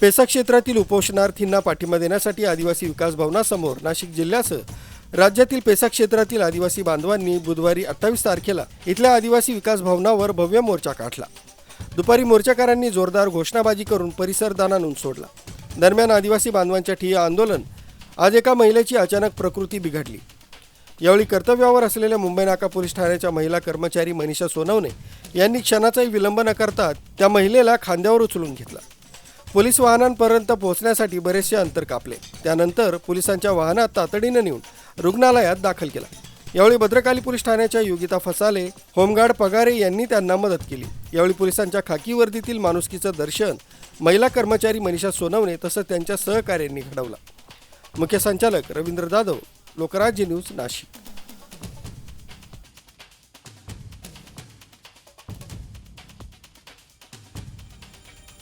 PESA क्षेत्रातील उपोषणार्थींना पाठिंबा देण्यासाठी आदिवासी विकास भवनासमोर नाशिक जिल्ह्यासह राज्यातील पेसा क्षेत्रातील आदिवासी बांधवांनी बुधवारी अठ्ठावीस तारखेला इथल्या आदिवासी विकास भवनावर भव्य मोर्चा काढला. दुपारी मोर्चाकारांनी जोरदार घोषणाबाजी करून परिसर दानानून सोडला. दरम्यान आदिवासी बांधवांच्या ठिय्या आंदोलन आज एका महिलेची अचानक प्रकृती बिघडली. यावेळी कर्तव्यावर असलेल्या मुंबई नाका पोलीस ठाण्याच्या महिला कर्मचारी मनीषा सोनवणे यांनी क्षणाचाही विलंब न करता त्या महिलेला खांद्यावर उचलून घेतला. पोलीस वाहनांपर्यंत पोहोचण्यासाठी बरेचसे अंतर कापले. त्यानंतर पोलिसांच्या वाहनात तातडीनं नेऊन रुग्णालयात दाखल केला. यावेळी भद्रकाली पोलीस ठाण्याच्या योगिता फसाले होमगार्ड पगारे यांनी त्यांना मदत केली. यावेळी पोलिसांच्या खाकी वर्दीतील माणुसकीचं दर्शन महिला कर्मचारी मनीषा सोनवणे तसंच त्यांच्या सहकार्यांनी घडवला. मुख्य संचालक रवींद्र जाधव लोकराज्य न्यूज नाशिक.